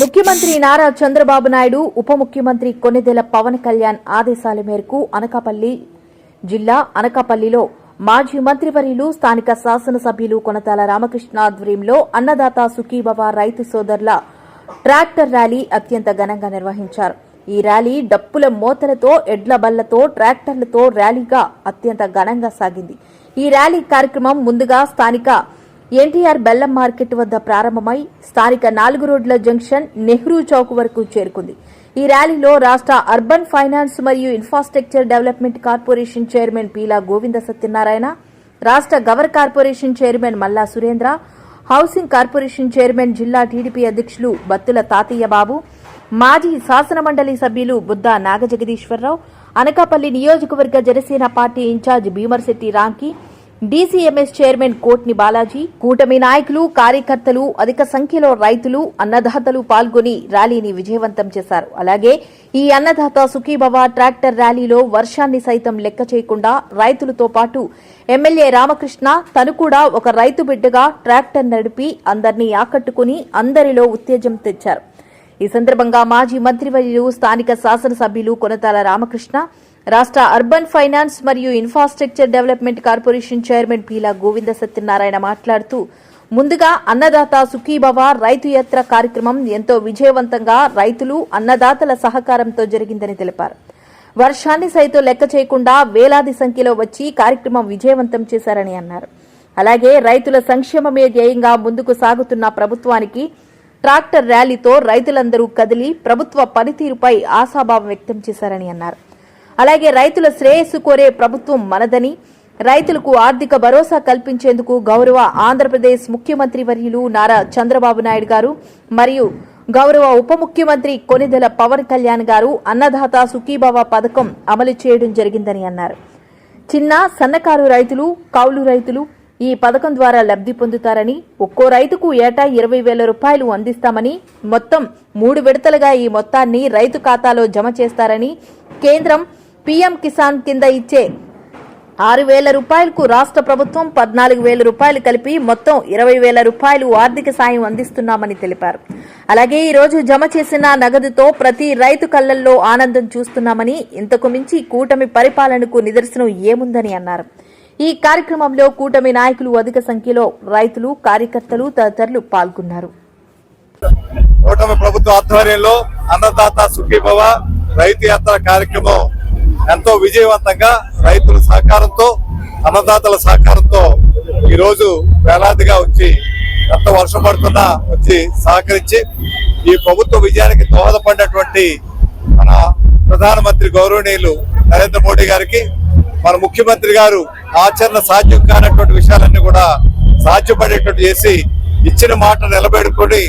ముఖ్యమంత్రి నారా చంద్రబాబు నాయుడు ఉప ముఖ్యమంత్రి కొనిదెల పవన్ కళ్యాణ్ ఆదేశాల మేరకు అనకాపల్లి జిల్లా అనకాపల్లిలో మాజీ మంత్రివర్యులు స్థానిక శాసనసభ్యులు కొనతాల రామకృష్ణ ఆధ్వర్యంలో అన్నదాత సుఖీభవ రైతు సోదరుల ట్రాక్టర్ ర్యాలీ అత్యంత ఘనంగా నిర్వహించారు. ఈ ర్యాలీ డప్పుల మోతలతో ఎడ్ల బళ్ళతో ట్రాక్టర్లతో ర్యాలీగా అత్యంత ఘనంగా సాగింది. ఈ ర్యాలీ కార్యక్రమం ముందుగా స్థానిక ఎన్టీఆర్ బెల్లం మార్కెట్ వద్ద ప్రారంభమై స్థానిక నాలుగు రోడ్ల జంక్షన్ నెహ్రూ చౌక్ వరకు చేరుకుంది. ఈ ర్యాలీలో రాష్ట్ర అర్బన్ ఫైనాన్స్ మరియు infrastructure development corporation chairman Peela Govinda Satyanarayana రాష్ట్ర గవర్ corporation chairman Malla Surendra housing corporation chairman జిల్లా టీడీపీ అధ్యక్షులు బత్తుల తాతయ్య బాబు మాజీ శాసనమండలి సభ్యులు బుద్దా నాగజగదీశ్వరరావు అనకాపల్లి నియోజకవర్గ Janasena party in charge Bhimarshetty Ramki DCMS chairman Kotni Balaji కూటమి నాయకులు కార్యకర్తలు అధిక సంఖ్యలో రైతులు అన్నదాతలు పాల్గొని ర్యాలీని విజయవంతం చేశారు. అలాగే ఈ అన్నదాత సుఖీభవ ట్రాక్టర్ ర్యాలీలో వర్షాన్ని సైతం లెక్క చేయకుండా రైతులతో పాటు ఎమ్మెల్యే రామకృష్ణ తను కూడా ఒక రైతు బిడ్డగా ట్రాక్టర్ నడిపి అందరినీ ఆకట్టుకుని అందరిలో ఉత్తేజం తెచ్చారు. ఈ సందర్భంగా మాజీ మంత్రివర్యులు స్థానిక శాసనసభ్యులు కొనతాల రామకృష్ణ రాష్ట్ర అర్బన్ ఫైనాన్స్ మరియు infrastructure development corporation chairman Peela Govinda Satyanarayana మాట్లాడుతూ ముందుగా అన్నదాత సుఖీభవ రైతు యాత్ర కార్యక్రమం ఎంతో విజయవంతంగా రైతులు అన్నదాతల సహకారంతో జరిగిందని తెలిపారు. వర్షాన్ని సైతం లెక్క చేయకుండా వేలాది సంఖ్యలో వచ్చి కార్యక్రమం విజయవంతం చేశారని అన్నారు. అలాగే రైతుల సంక్షేమమే ధ్యేయంగా ముందుకు సాగుతున్న ప్రభుత్వానికి ట్రాక్టర్ ర్యాలీతో రైతులందరూ కదిలి ప్రభుత్వ పనితీరుపై ఆశాభావం వ్యక్తం చేశారని అన్నారు. అలాగే రైతుల శ్రేయస్సు కోరే ప్రభుత్వం మనదని రైతులకు ఆర్థిక భరోసా కల్పించేందుకు గౌరవ ఆంధ్రప్రదేశ్ ముఖ్యమంత్రి వర్యులు నారా చంద్రబాబు నాయుడు గారు మరియు గౌరవ ఉప ముఖ్యమంత్రి కొనిదెల పవన్ కళ్యాణ్ గారు అన్నదాత సుఖీభావ పథకం అమలు చేయడం జరిగిందని అన్నారు. చిన్న సన్నకారు రైతులు కౌలు రైతులు ఈ పథకం ద్వారా లబ్ధి పొందుతారని ఒక్కో రైతుకు ఏటా ఇరవై వేల రూపాయలు అందిస్తామని మొత్తం మూడు విడతలుగా ఈ మొత్తాన్ని రైతు ఖాతాలో జమ చేస్తారని కేంద్రం పీఎం కిసాన్ కింద ఇచ్చే ఆరు వేల రూపాయలకు రాష్ట్ర ప్రభుత్వం పద్నాలుగు వేల రూపాయలు కలిపి మొత్తం ఇరవై వేల రూపాయలు ఆర్థిక సాయం అందిస్తున్నామని తెలిపారు. అలాగే ఈ రోజు జమ చేసిన నగదుతో ప్రతి రైతు కళ్ళల్లో ఆనందం చూస్తున్నామని ఇంతకు మించి కూటమి పరిపాలనకు నిదర్శనం ఏముందని అన్నారు. ఈ కార్యక్రమంలో కూటమి నాయకులు అధిక సంఖ్యలో రైతులు కార్యకర్తలు తదితరులు పాల్గొన్నారు. కూటమి ప్రభుత్వ ఆధ్వర్యంలో అన్నదాత సుఖీభవ రైతు యాత్ర కార్యక్రమం ఎంతో విజయవంతంగా రైతుల సహకారంతో అన్నదాతల సహకారంతో ఈరోజు వేలాదిగా వచ్చి ఎంత వర్షం పడుతున్నా వచ్చి సహకరించి ఈ ప్రభుత్వ విజయానికి దోహదపడినటువంటి మన ప్రధానమంత్రి గౌరవనీయులు నరేంద్ర మోడీ గారికి మన ముఖ్యమంత్రి గారు ఆచరణ సాధ్యం కానటువంటి విషయాలన్నీ కూడా సాధ్యపడేటట్టు చేసి ఇచ్చిన మాట నిలబెట్టుకొని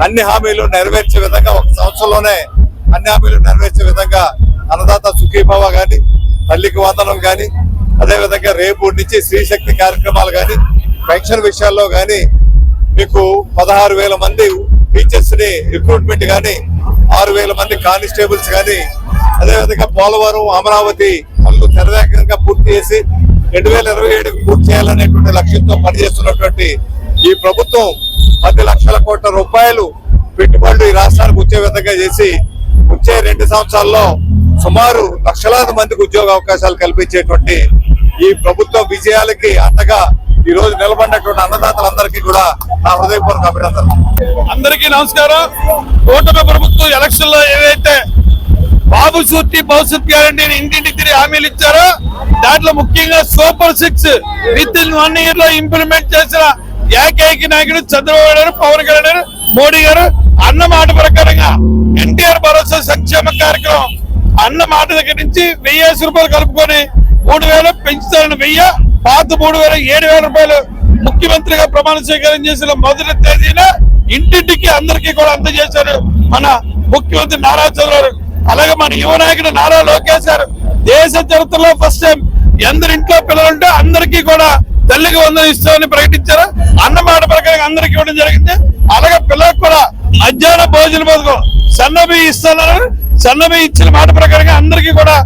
అన్ని హామీలు నెరవేర్చే విధంగా ఒక సంవత్సరంలోనే అన్ని హామీలు నెరవేర్చే విధంగా అన్నదాత సుఖీభావ గాని తల్లికి వందనం గాని అదే విధంగా రేపు నుంచి స్త్రీశక్తి కార్యక్రమాలు గాని పెన్షన్ విషయాల్లో గాని మీకు పదహారు వేల మంది టీచర్స్ని రిక్రూట్మెంట్ గాని ఆరు వేల మంది కానిస్టేబుల్స్ గాని అదే విధంగా పోలవరం అమరావతి పనులు తెరవేగంగా పూర్తి చేసి రెండు వేల ఇరవై ఏడు పూర్తి చేయాలనేటువంటి లక్ష్యంతో పనిచేస్తున్నటువంటి ఈ ప్రభుత్వం పది లక్షల కోట్ల రూపాయలు పెట్టుబడులు ఈ రాష్ట్రానికి వచ్చే విధంగా చేసి వచ్చే రెండు సంవత్సరాల్లో సుమారు లక్షలాది మందికి ఉద్యోగ అవకాశాలు కల్పించేటువంటి ఈ ప్రభుత్వ విజయాలకి అండగా ఈ రోజు నిలబడినటువంటి అన్నదాతలందరికీ కూడా నా హృదయపూర్వక అభినందనలు. అందరికీ నమస్కారం. కూటమి ప్రభుత్వం ఎలక్షన్లో ఏదైతే బాబు సూర్తి భవిష్యత్ గ్యారంటీ ఇంటింటి తిరిగి హామీలు ఇచ్చారో దాంట్లో ముఖ్యంగా super six with in one ఇయర్లో ఇంప్లిమెంట్ చేసిన ఏకైక నాయకుడు చంద్రబాబు గారు పవన్ కళ్యాణ్ మోడీ గారు అన్న మాట ప్రకారంగా ఎన్టీఆర్ భరోసా సంక్షేమ కార్యక్రమం అన్న మాట దగ్గర నుంచి వెయ్యేసి రూపాయలు కలుపుకొని మూడు వేలు పెంచుతారని వెయ్యి పాత మూడు వేల ఏడు వేల రూపాయలు ముఖ్యమంత్రిగా ప్రమాణ స్వీకారం చేసిన మొదటి తేదీన ఇంటింటికి అందరికీ కూడా అందజేశారు మన ముఖ్యమంత్రి నారా చంద్రబాబు. అలాగే మన యువ నాయకుడు నారా లోకేష్ గారు. దేశ చరిత్రలో ఫస్ట్ టైం ఎందరి ఇంట్లో పిల్లలుంటే అందరికీ కూడా తల్లికి వందలు ఇస్తామని ప్రకటించారు. అన్నమాట ప్రకారం అందరికీ ఇవ్వడం జరిగింది. అలాగే పిల్లలకు కూడా మధ్యాహ్న భోజన పథకం సన్నబి ఇస్తున్నారు సన్నబి ఇచ్చిన మాట ప్రకారంగా అందరికీ కూడా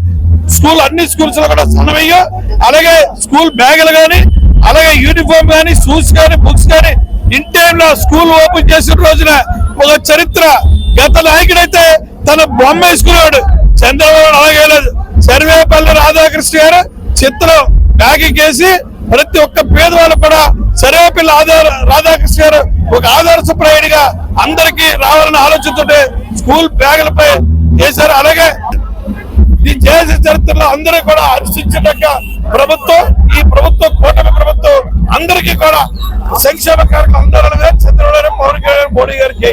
స్కూల్ అన్ని స్కూల్స్లో కూడా సన్నమయ్యో అలాగే స్కూల్ బ్యాగులు కానీ అలాగే యూనిఫామ్ కానీ షూస్ కానీ బుక్స్ కానీ ఇన్ టైమ్లో స్కూల్ ఓపెన్ చేసిన రోజున ఒక చరిత్ర. గత నాయకుడైతే తన బొమ్మ వేసుకున్నాడు. చంద్రబాబు అలాగే సర్వేపల్లి రాధాకృష్ణ గారు చిత్రం బ్యాగింగ్ చేసి ప్రతి ఒక్క పేదవాళ్ళు కూడా సర్వేపల్లి ఆధార రాధాకృష్ణ గారు ఒక ఆదర్శప్రాయుడిగా అందరికీ రావాలన్న ఆలోచనతో స్కూల్ బ్యాగులపై చేశారు అలాగే ఈ దేశ చరిత్రలో అందరూ కూడా హర్షించదగ్గ ప్రభుత్వం ఈ ప్రభుత్వం కూటమి ప్రభుత్వం అందరికీ కూడా సంక్షేమ కార్యక్రమం అందరూ చంద్రబాబు నాయుడు, పవన్ కళ్యాణ్ మోడీ గారికి